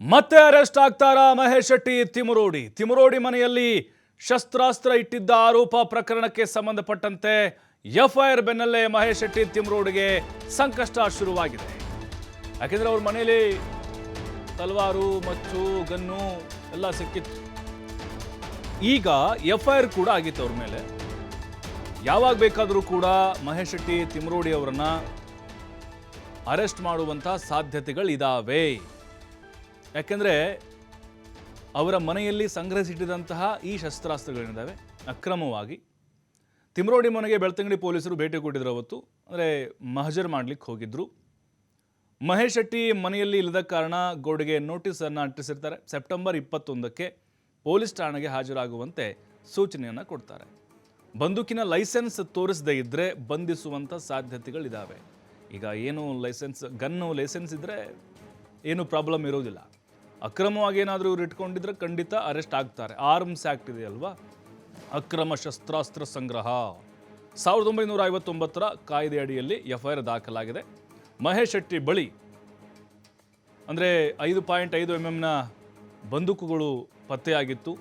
ಮತ್ತೆ ಅರೆಸ್ಟ್ ಆಗ್ತಾರಾ ಮಹೇಶ್ ಶೆಟ್ಟಿ ತಿಮುರೋಡಿ. ತಿಮುರೋಡಿ ಮನೆಯಲ್ಲಿ ಶಸ್ತ್ರಾಸ್ತ್ರ ಇಟ್ಟಿದ್ದ ಆರೋಪ ಪ್ರಕರಣಕ್ಕೆ ಸಂಬಂಧಪಟ್ಟಂತೆ ಎಫ್ಐಆರ್ ಬೆನ್ನಲ್ಲೇ ಮಹೇಶ್ ಶೆಟ್ಟಿ ತಿಮುರೋಡಿಗೆ ಸಂಕಷ್ಟ ಶುರುವಾಗಿದೆ. ಯಾಕೆಂದರೆ ಅವ್ರ ಮನೆಯಲ್ಲಿ ತಲವಾರು, ಮಚ್ಚು, ಗನ್ನು ಎಲ್ಲ ಸಿಕ್ಕಿತ್ತು. ಈಗ ಎಫ್ಐಆರ್ ಕೂಡ ಆಗಿತ್ತು ಅವ್ರ ಮೇಲೆ. ಯಾವಾಗ ಬೇಕಾದರೂ ಕೂಡ ಮಹೇಶ್ ಶೆಟ್ಟಿ ತಿಮರೋಡಿ ಅವರನ್ನು ಅರೆಸ್ಟ್ ಮಾಡುವಂಥ ಸಾಧ್ಯತೆಗಳಿದಾವೆ. ಯಾಕೆಂದರೆ ಅವರ ಮನೆಯಲ್ಲಿ ಸಂಗ್ರಹಿಸಿಟ್ಟಿದಂತಹ ಈ ಶಸ್ತ್ರಾಸ್ತ್ರಗಳೇನಿದ್ದಾವೆ ಅಕ್ರಮವಾಗಿ. ತಿಮ್ರೋಡಿ ಮನೆಗೆ ಬೆಳ್ತಂಗಡಿ ಪೊಲೀಸರು ಭೇಟಿ ಕೊಟ್ಟಿದ್ರು ಅವತ್ತು. ಅಂದರೆ ಮಹಜರ್ ಮಾಡ್ಲಿಕ್ಕೆ ಹೋಗಿದ್ರು. ಮಹೇಶ್ ಶೆಟ್ಟಿ ಮನೆಯಲ್ಲಿ ಇಲ್ಲದ ಕಾರಣ ಗೋಡೆಗೆ ನೋಟಿಸನ್ನು ಅಂಟಿಸಿರ್ತಾರೆ. ಸೆಪ್ಟೆಂಬರ್ ಇಪ್ಪತ್ತೊಂದಕ್ಕೆ ಪೊಲೀಸ್ ಠಾಣೆಗೆ ಹಾಜರಾಗುವಂತೆ ಸೂಚನೆಯನ್ನು ಕೊಡ್ತಾರೆ. ಬಂದೂಕಿನ ಲೈಸೆನ್ಸ್ ತೋರಿಸದೇ ಇದ್ದರೆ ಬಂಧಿಸುವಂಥ ಸಾಧ್ಯತೆಗಳಿದ್ದಾವೆ ಈಗ ಏನು ಲೈಸೆನ್ಸ್, ಗನ್ನು ಲೈಸೆನ್ಸ್ ಇದ್ದರೆ ಏನು ಪ್ರಾಬ್ಲಮ್ ಇರೋದಿಲ್ಲ. ಅಕ್ರಮವಾಗಿ ಏನಾದರೂ ಇವ್ರು ಇಟ್ಕೊಂಡಿದ್ರೆ ಖಂಡಿತ ಅರೆಸ್ಟ್ ಆಗ್ತಾರೆ. ಆರ್ಮ್ಸ್ ಆ್ಯಕ್ಟ್ ಇದೆಯಲ್ವಾ ಅಕ್ರಮ ಶಸ್ತ್ರಾಸ್ತ್ರ ಸಂಗ್ರಹ. ಸಾವಿರದ ಒಂಬೈನೂರ ಐವತ್ತೊಂಬತ್ತರ ಕಾಯ್ದೆ ಅಡಿಯಲ್ಲಿ ಆರ್ ದಾಖಲಾಗಿದೆ. ಮಹೇಶ್ ಶೆಟ್ಟಿ ಬಳಿ ಅಂದರೆ ಐದು ಪಾಯಿಂಟ್ ಐದು ಎಂ ಎಮ್ನ ಬಂದೂಕುಗಳು ಪತ್ತೆಯಾಗಿತ್ತು.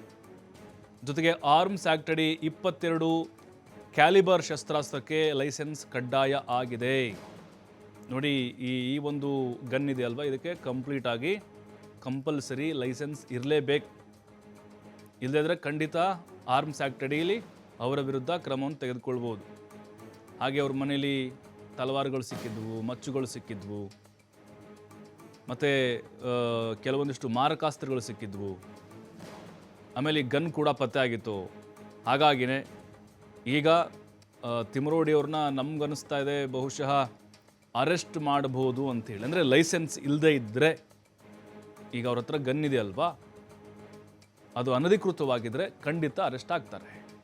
ಜೊತೆಗೆ ಆರ್ಮ್ಸ್ ಆ್ಯಕ್ಟ್ ಅಡಿ ಇಪ್ಪತ್ತೆರಡು ಕ್ಯಾಲಿಬರ್ ಶಸ್ತ್ರಾಸ್ತ್ರಕ್ಕೆ ಲೈಸೆನ್ಸ್ ಕಡ್ಡಾಯ ಆಗಿದೆ. ನೋಡಿ ಈ ಈ ಒಂದು ಗನ್ ಇದೆ ಅಲ್ವಾ? ಇದಕ್ಕೆ ಕಂಪ್ಲೀಟ್ ಆಗಿ ಕಂಪಲ್ಸರಿ ಲೈಸೆನ್ಸ್ ಇರಲೇಬೇಕು. ಇಲ್ಲದಿದ್ದರೆ ಖಂಡಿತ ಆರ್ಮ್ಸ್ ಆ್ಯಕ್ಟ್ ಅಡಿಯಲ್ಲಿ ಅವರ ವಿರುದ್ಧ ಕ್ರಮವನ್ನು ತೆಗೆದುಕೊಳ್ಬೋದು. ಹಾಗೆ ಅವ್ರ ಮನೇಲಿ ತಲವಾರುಗಳು ಸಿಕ್ಕಿದ್ವು, ಮಚ್ಚುಗಳು ಸಿಕ್ಕಿದ್ವು, ಮತ್ತು ಕೆಲವೊಂದಿಷ್ಟು ಮಾರಕಾಸ್ತ್ರಗಳು ಸಿಕ್ಕಿದ್ವು. ಆಮೇಲೆ ಗನ್ ಕೂಡ ಪತ್ತೆ ಆಗಿತ್ತು. ಹಾಗಾಗಿನೇ ಈಗ ತಿಮರೋಡಿಯವ್ರನ್ನ ನಮ್ಗನ್ನಿಸ್ತಾ ಇದೆ, ಬಹುಶಃ ಅರೆಸ್ಟ್ ಮಾಡಬಹುದು ಅಂತೇಳಿ. ಅಂದರೆ ಲೈಸೆನ್ಸ್ ಇಲ್ಲದೆ ಇದ್ದರೆ ಈಗ ಅವ್ರ ಹತ್ರ ಗನ್ ಇದೆ ಅಲ್ವಾ ಅದು ಅನಧಿಕೃತವಾಗಿದ್ದರೆ ಖಂಡಿತ ಅರೆಸ್ಟ್ ಆಗ್ತಾರೆ.